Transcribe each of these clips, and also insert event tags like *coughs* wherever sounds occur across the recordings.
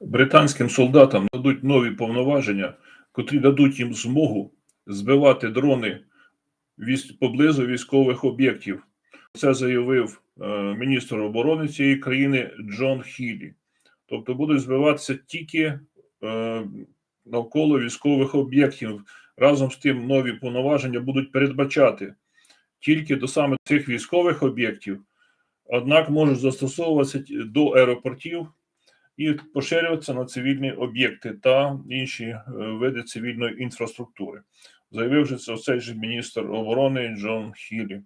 британським солдатам дадуть нові повноваження, котрі дадуть їм змогу збивати дрони поблизу військових об'єктів. Це заявив е, міністр оборони цієї країни Джон Хілі. Тобто будуть збиватися тільки е, навколо військових об'єктів. Разом з тим нові повноваження будуть передбачати тільки до саме цих військових об'єктів, однак можуть застосовуватися до аеропортів і поширюватися на цивільні об'єкти та інші е, види цивільної інфраструктури. Заявив же це цей же міністр оборони Джон Хілі.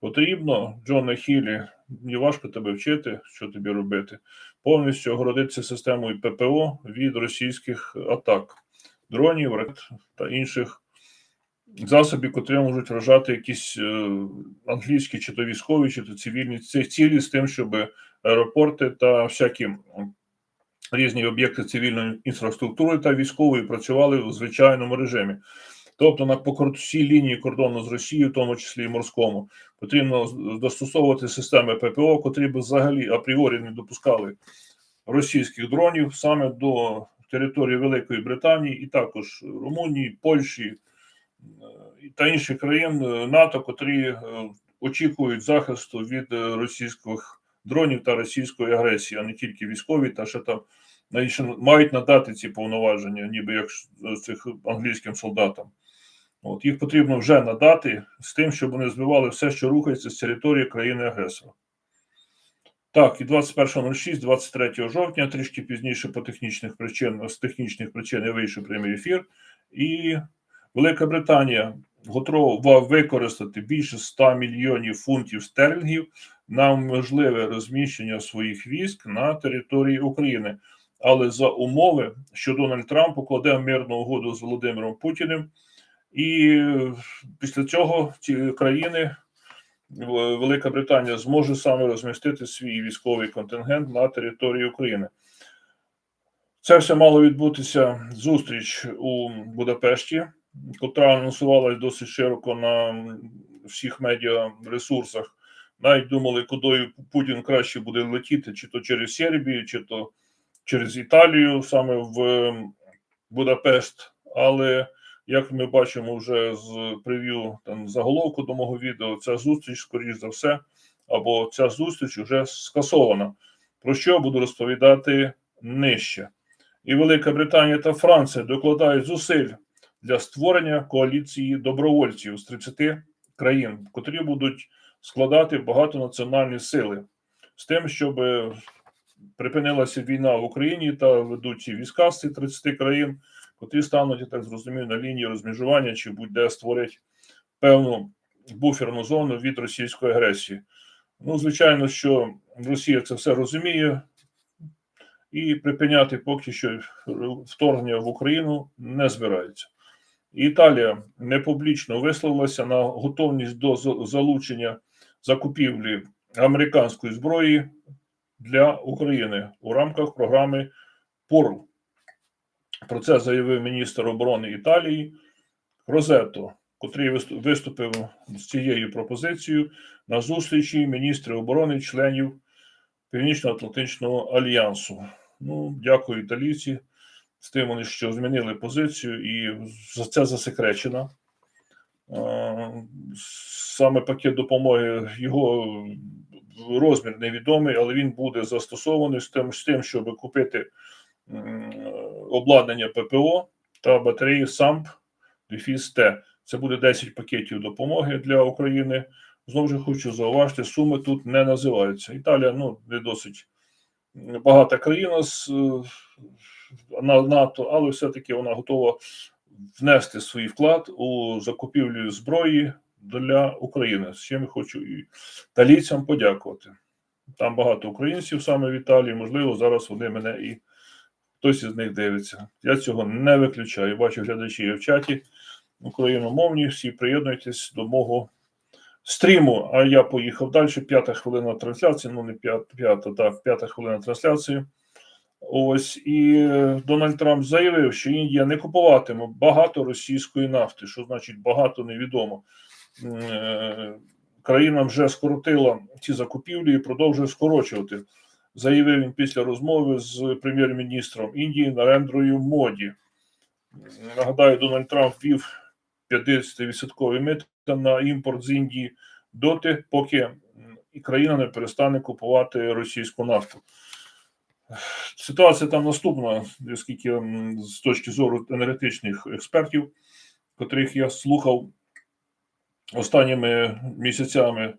Потрібно, Джоне Хілі, мені важко тебе вчити, що тобі робити, повністю огородитися системою ППО від російських атак, дронів, ракет та інших засобів, котрі можуть вражати якісь е, англійські, чи то військові, чи то цивільні цілі з тим, щоб аеропорти та всякі різні об'єкти цивільної інфраструктури та військової працювали у звичайному режимі. Тобто на по кор- всій лінії кордону з Росією, в тому числі і морському, потрібно застосовувати системи ППО, котрі б взагалі апріорі не допускали російських дронів саме до території Великої Британії і також Румунії, Польщі е, та інших країн е, НАТО, котрі е, очікують захисту від російських дронів та російської агресії, а не тільки військові, та ще там мають надати ці повноваження, ніби як цих англійським солдатам. От їх потрібно вже надати з тим, щоб вони збивали все, що рухається з території країни-агресора. Так, і 21.06, 23 жовтня, трішки пізніше по технічних причин, з технічних причин я вийшов прямий ефір. І Велика Британія готова використати більше 100 мільйонів фунтів стерлінгів на можливе розміщення своїх військ на території України. Але за умови, що Дональд Трамп укладе мирну угоду з Володимиром Путіним, і е, після цього ці країни Велика Британія зможе саме розмістити свій військовий контингент на території України. Це все мало відбутися зустріч у Будапешті, котра анонсувалась досить широко на всіх медіа ресурсах. Навіть думали, куди Путін краще буде летіти, чи то через Сербію, чи то через Італію, саме в м, Будапешт. Але як ми бачимо вже з прев'ю там заголовку до мого відео, ця зустріч, скоріш за все, або ця зустріч вже скасована. Про що буду розповідати нижче. І Велика Британія та Франція докладають зусиль для створення коаліції добровольців з 30 країн, котрі будуть складати багатонаціональні сили з тим, щоб припинилася війна в Україні та ведуть війська з цих 30 країн, котрі стануть, я так зрозумів, на лінії розмежування чи будь-де створять певну буферну зону від російської агресії. Ну, звичайно, що Росія це все розуміє і припиняти поки що вторгнення в Україну не збирається. Італія не публічно висловилася на готовність до залучення закупівлі американської зброї для України у рамках програми ПОРЛ. Про це заявив міністр оборони Італії Розето, котрий виступив з цією пропозицією на зустрічі міністрів оборони членів Північно-Атлантичного альянсу. Ну, дякую італійці. З тим що змінили позицію, і це засекречено. А, Саме пакет допомоги, його розмір невідомий, але він буде застосований з тим, з тим щоб купити обладнання ППО та батареї САМП Дефіс Т. Це буде 10 пакетів допомоги для України. Знову ж хочу зауважити, суми тут не називаються. Італія ну, не досить багата країна з е, на НАТО, але все-таки вона готова внести свій вклад у закупівлю зброї для України. З чим я хочу і талійцям подякувати. Там багато українців саме в Італії. Можливо, зараз вони мене і хтось із них дивиться. Я цього не виключаю. Бачу глядачі в чаті україномовні. Всі приєднуйтесь до мого стріму. А я поїхав далі. П'ята хвилина трансляції. Ну, не п'ята, п'ята, так, п'ята хвилина трансляції. Ось і Дональд Трамп заявив, що Індія не купуватиме багато російської нафти. Що значить багато невідомо. Е, Країна вже скоротила ці закупівлі і продовжує скорочувати. заявив він після розмови з прем'єр-міністром Індії Нарендрою Моді. Нагадаю, Дональд Трамп ввів 50% мита на імпорт з Індії доти, поки країна не перестане купувати російську нафту. Ситуація там наступна, оскільки з точки зору енергетичних експертів, котрих я слухав останніми місяцями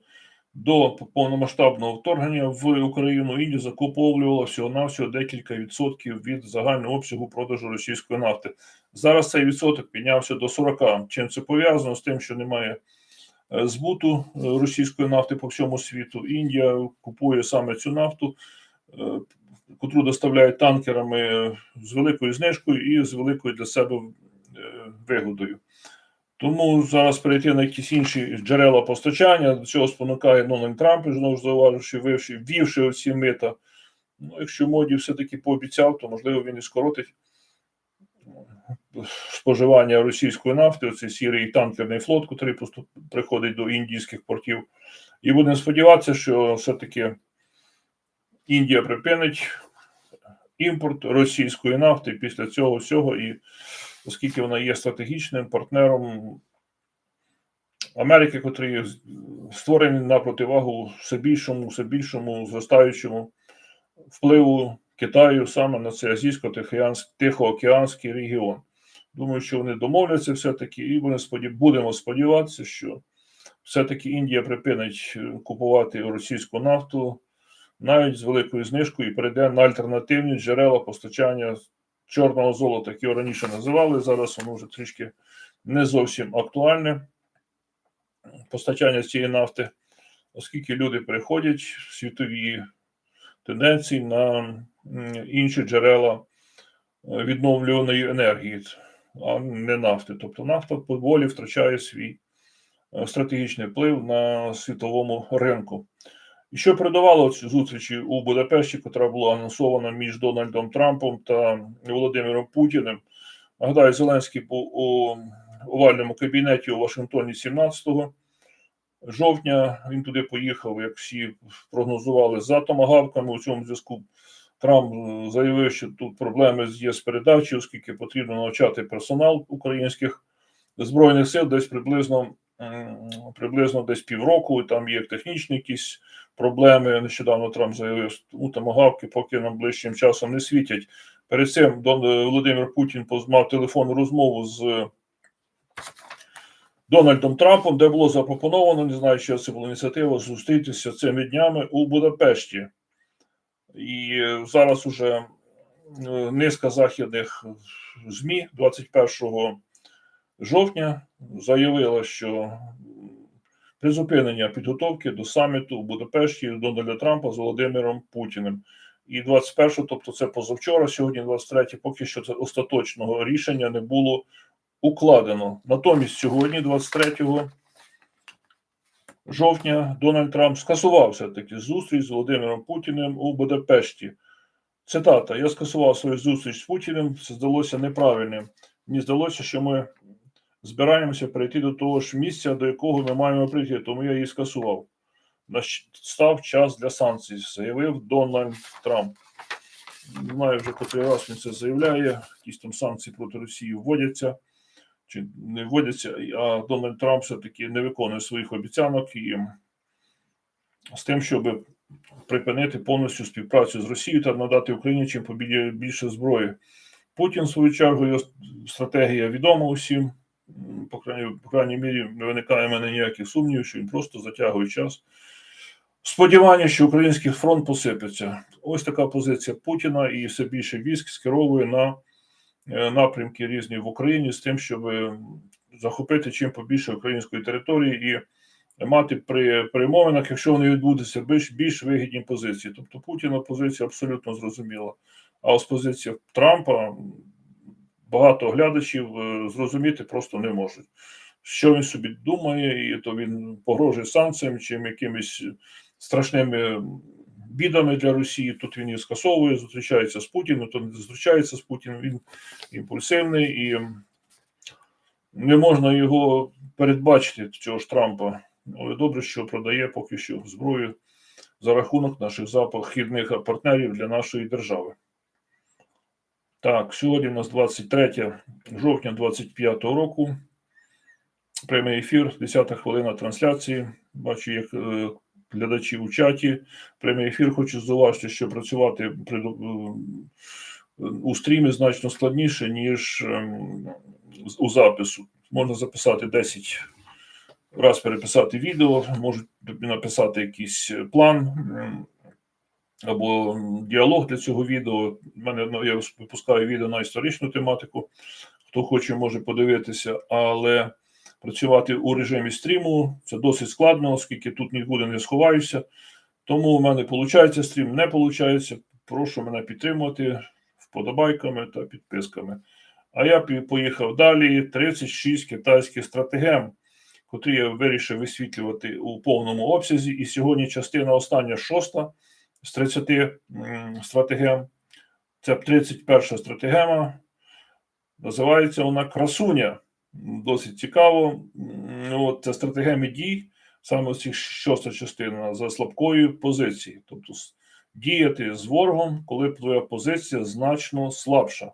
до повномасштабного вторгнення в Україну Індія закуповувала всього-навсього декілька відсотків від загального обсягу продажу російської нафти. Зараз цей відсоток піднявся до 40. Чим це пов'язано з тим, що немає е, збуту е, російської нафти по всьому світу. Індія купує саме цю нафту, е, котру доставляє танкерами з великою знижкою і з великою для себе е, вигодою. Тому зараз перейти на якісь інші джерела постачання. До цього спонукає Дональд Трамп, знову ж зауваживши, вивши, ввівши оці мита. Ну, якщо моді все-таки пообіцяв, то можливо він і скоротить споживання російської нафти, оцей сірий танкерний флот, який приходить до індійських портів. І будемо сподіватися, що все-таки Індія припинить імпорт російської нафти після цього всього, і оскільки вона є стратегічним партнером Америки, котрий створений на противагу все більшому, все більшому зростаючому впливу Китаю саме на цей азійсько-тихоокеанський регіон. Думаю, що вони домовляться все-таки, і вони будемо сподіватися, що все-таки Індія припинить купувати російську нафту навіть з великою знижкою і перейде на альтернативні джерела постачання чорного золота, які його раніше називали. Зараз воно вже трішки не зовсім актуальне постачання цієї нафти, оскільки люди переходять в світові тенденції на інші джерела е, відновлюваної енергії, а не нафти. Тобто нафта поволі втрачає свій е, стратегічний вплив на світовому ринку. І що передавало цю зустрічі у Будапешті, яка була анонсована між Дональдом Трампом та Володимиром Путіним. Нагадаю, Зеленський був у овальному кабінеті у Вашингтоні 17 жовтня. Він туди поїхав, як всі прогнозували, за томагавками. У цьому зв'язку Трамп заявив, що тут проблеми є з передачею, оскільки потрібно навчати персонал українських збройних сил десь приблизно. Приблизно десь півроку, там є технічні якісь проблеми. Нещодавно Трамп заявив, у томагавки поки нам ближчим часом не світять. Перед цим Володимир Путін мав телефонну розмову з Дональдом Трампом, де було запропоновано, не знаю, що це була ініціатива, зустрітися цими днями у Будапешті. І зараз уже е, низка західних ЗМІ 21 жовтня заявила, що призупинення підготовки до саміту в Будапешті Дональда Трампа з Володимиром Путіним. І 21, тобто це позавчора, сьогодні 23, поки що це остаточного рішення не було укладено. Натомість сьогодні, 23 жовтня, Дональд Трамп скасував все-таки зустріч з Володимиром Путіним у Будапешті. Цитата: Я скасував свою зустріч з Путіним. Це здалося неправильним. Мені здалося, що ми збираємося прийти до того ж місця, до якого ми маємо прийти, тому я її скасував. Настав час для санкцій, заявив Дональд Трамп. Не знаю вже котрий раз він це заявляє. Якісь там санкції проти Росії вводяться чи не вводяться, а Дональд Трамп все-таки не виконує своїх обіцянок і з тим, щоб припинити повністю співпрацю з Росією та надати Україні чим побільше більше зброї. Путін, в свою чергу, його стратегія відома усім. По крайній, по крайній мірі, не виникає в мене ніяких сумнівів, що він просто затягує час. Сподівання, що український фронт посипеться. Ось така позиція Путіна, і все більше військ скеровує на е, напрямки різні в Україні з тим, щоб захопити чим побільше української території і мати при перемовинах, якщо вони відбудуться, більш, більш вигідні позиції. Тобто Путіна позиція абсолютно зрозуміла. А ось позиція Трампа багато глядачів е, зрозуміти просто не можуть. Що він собі думає, і то він погрожує санкціями чи якимись страшними бідами для Росії. Тут він їх скасовує, зустрічається з Путіним, то не зустрічається з Путіним. Він імпульсивний і не можна його передбачити, цього ж Трампа. Але добре, що продає поки що зброю за рахунок наших запахідних партнерів для нашої держави. Так, сьогодні у нас 23 жовтня 25 року. Прямий ефір, 10 хвилина трансляції. Бачу, як е, глядачі у чаті. Прямий ефір хочу зауважити, що працювати при, е, у стрімі значно складніше, ніж ем, у запису. Можна записати 10 раз переписати відео, можуть написати якийсь план м, або діалог для цього відео. У мене ну, я випускаю відео на історичну тематику. Хто хоче, може подивитися, але працювати у режимі стріму це досить складно, оскільки тут нікуди не сховаюся. Тому у мене виходить стрім, не виходить. Прошу мене підтримувати вподобайками та підписками. А я поїхав далі. 36 китайських стратегем, котрі я вирішив висвітлювати у повному обсязі. І сьогодні частина остання шоста з 30 м, стратегем. Це 31 стратегема. Називається вона Красуня. Досить цікаво. От це стратегеми дій, саме ці шоста частина за слабкою позиції. Тобто діяти з ворогом, коли твоя позиція значно слабша.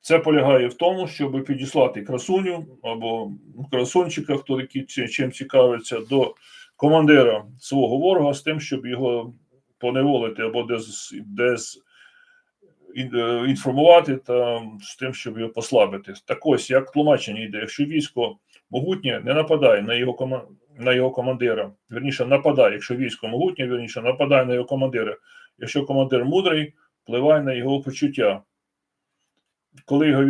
Це полягає в тому, щоб підіслати красуню або красунчика, хто такий чи- чим цікавиться, до командира свого ворога з тим, щоб його поневолити або дез, дез е, інформувати та з тим, щоб його послабити. Так ось як тлумачення йде, якщо військо могутнє не нападає на його кома- на його командира, вірніше нападає, якщо військо могутнє, вірніше нападає на його командира. Якщо командир мудрий, впливає на його почуття. Коли його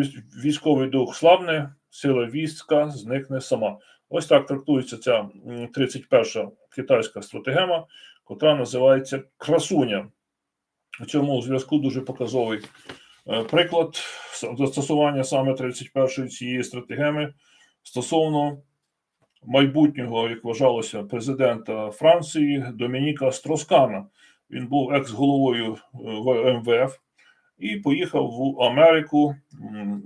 військовий дух слабне, сила війська зникне сама. Ось так трактується ця м, 31 китайська стратегема, котра називається красуня. У цьому зв'язку дуже показовий е, приклад застосування саме 31-ї цієї стратегеми стосовно майбутнього, як вважалося, президента Франції Домініка Строскана. Він був екс-головою е, МВФ і поїхав в Америку,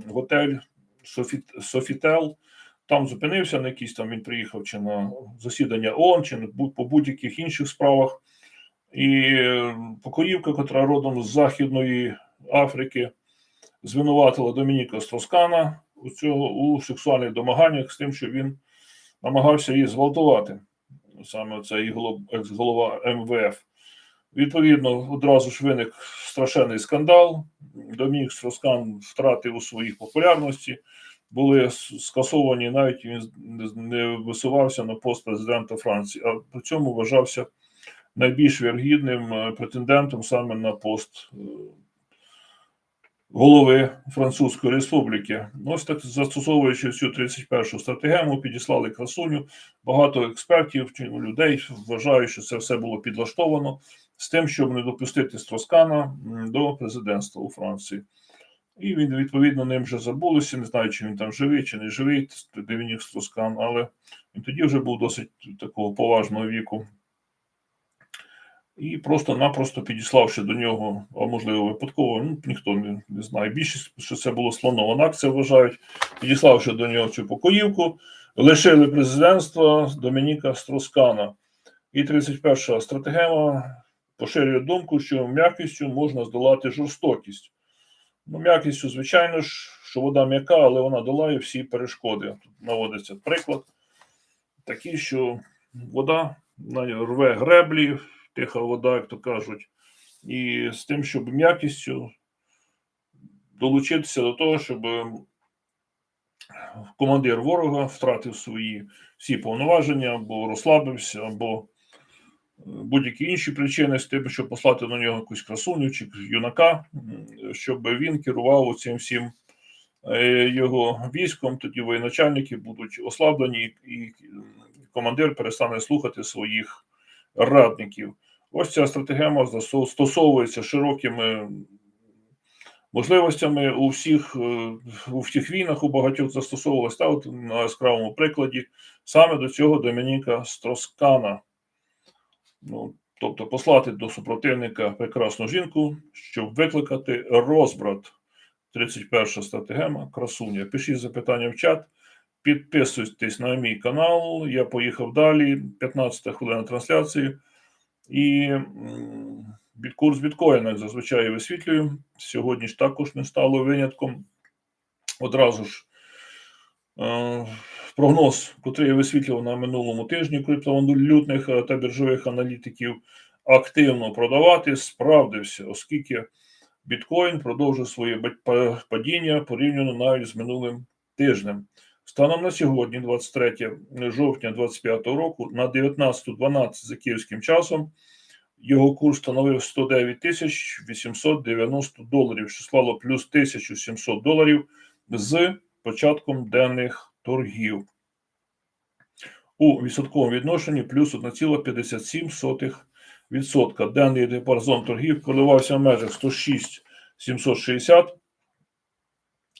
в готель Софіт- Софітел. Там зупинився на якийсь там він приїхав чи на засідання ООН, чи на по будь-яких інших справах. І покоївка, котра родом з Західної Африки, звинуватила Домініка Строскана у цього у сексуальних домаганнях з тим, що він намагався її зґвалтувати. Саме цей голов- екс-голова МВФ. Відповідно, одразу ж виник страшенний скандал. Домінік Строскан втратив у своїй популярності. Були скасовані, навіть він не- висувався на пост президента Франції, а при цьому вважався найбільш віргідним е, претендентом саме на пост е, голови Французької Республіки. Ну, Ось так застосовуючи цю 31-шу стратегему, підіслали красуню. Багато експертів чи людей вважають, що це все було підлаштовано з тим, щоб не допустити Строскана до президентства у Франції. І він відповідно ним вже забулося. Не знаю, чи він там живий, чи не живий, Девінік Строскан, але він тоді вже був досить такого поважного віку. І просто-напросто підіславши до нього, а можливо, випадково, ну ніхто не, не знає. Більшість, що це було спланована акція, вважають, підіславши до нього цю покоївку, лишили президентства Домініка Строскана. І 31 стратегема поширює думку, що м'якістю можна здолати жорстокість. Ну, м'якістю, звичайно ж, що вода м'яка, але вона долає всі перешкоди. Тут наводиться приклад такий, що вода рве греблі, тиха вода, як то кажуть, і з тим, щоб м'якістю долучитися до того, щоб командир ворога втратив свої всі повноваження, або розслабився, або будь-які інші причини з тим, щоб послати на нього якусь красуню чи юнака, щоб він керував цим всім е, його військом, тоді воєначальники будуть ослаблені, і командир перестане слухати своїх радників. Ось ця стратегема стосовується широкими можливостями у всіх, е, у всіх війнах, у багатьох застосовувалась. Та от на яскравому прикладі саме до цього Домініка Строскана. Ну, тобто послати до супротивника прекрасну жінку, щоб викликати розбрат. 31 стратегема красуня. Пишіть запитання в чат, підписуйтесь на мій канал. Я поїхав далі. 15 хвилина трансляції. І курс біткоїна як зазвичай висвітлюю. Сьогодні ж також не стало винятком. Одразу ж е, прогноз, котрий я висвітлював на минулому тижні криптовалютних е, та біржових аналітиків, активно продавати, справдився, оскільки біткоін продовжує своє падіння порівняно навіть з минулим тижнем. Станом на сьогодні, 23 жовтня 2025 року, на 19.12 за київським часом, його курс становив 109 тисяч 890 доларів, що склало плюс 1700 доларів з початком денних торгів. У відсотковому відношенні плюс 1,57%. Денний диапазон торгів коливався в межах 106 760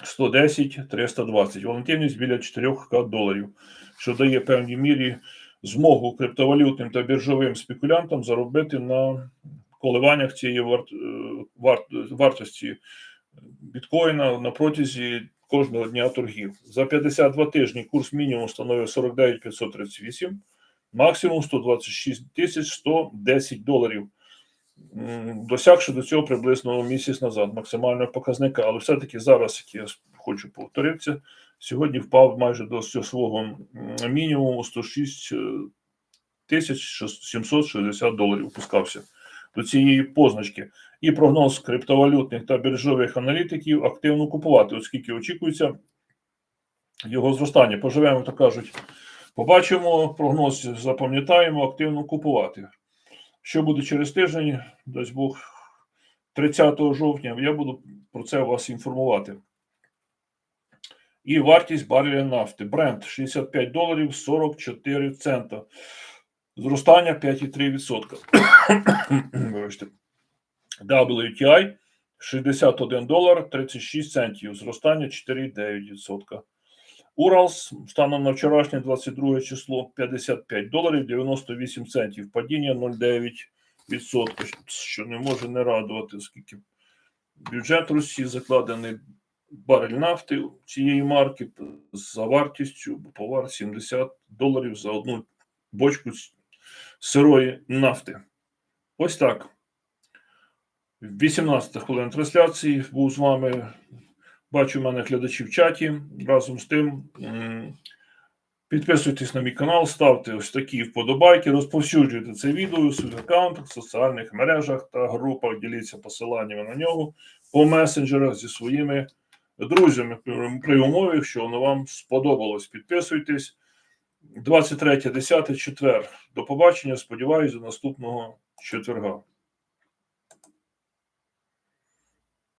110 320. Волатильність біля 4К доларів, що дає певній мірі змогу криптовалютним та біржовим спекулянтам заробити на коливаннях цієї варт, е, варт, вартості біткоїна на протязі кожного дня торгів. За 52 тижні курс мінімум становив 49 538, максимум 126 тисяч 110 доларів. Досягши до цього приблизно місяць назад максимального показника, але все-таки зараз, як я хочу повторитися, сьогодні впав майже до свого мінімуму 106 е, тисяч 760 доларів опускався до цієї позначки. І прогноз криптовалютних та біржових аналітиків активно купувати, оскільки очікується його зростання. Поживемо, так кажуть, побачимо прогноз, запам'ятаємо, активно купувати. Що буде через тиждень, дасть Бог, 30 жовтня, я буду про це вас інформувати. І вартість бареля нафти. Бренд 65 доларів 44 цента. Зростання 5,3%. *coughs* Вибачте. WTI 61 долар 36 центів. Зростання 4,9%. Уралс станом на вчорашнє 22 число 55 доларів 98 центів. Падіння 0,9%, що не може не радувати, оскільки бюджет Росії закладений барель нафти цієї марки за вартістю повар 70 доларів за одну бочку сирої нафти. Ось так. 18 хвилин трансляції був з вами. Бачу, в мене глядачі в чаті. Разом з тим, підписуйтесь на мій канал, ставте ось такі вподобайки, розповсюджуйте це відео у своїх аккаунтах, соціальних мережах та групах. Діліться посиланнями на нього по месенджерах зі своїми друзями при- умові, якщо воно вам сподобалось. Підписуйтесь. 23, 10 четвер. До побачення. Сподіваюсь, до наступного четверга.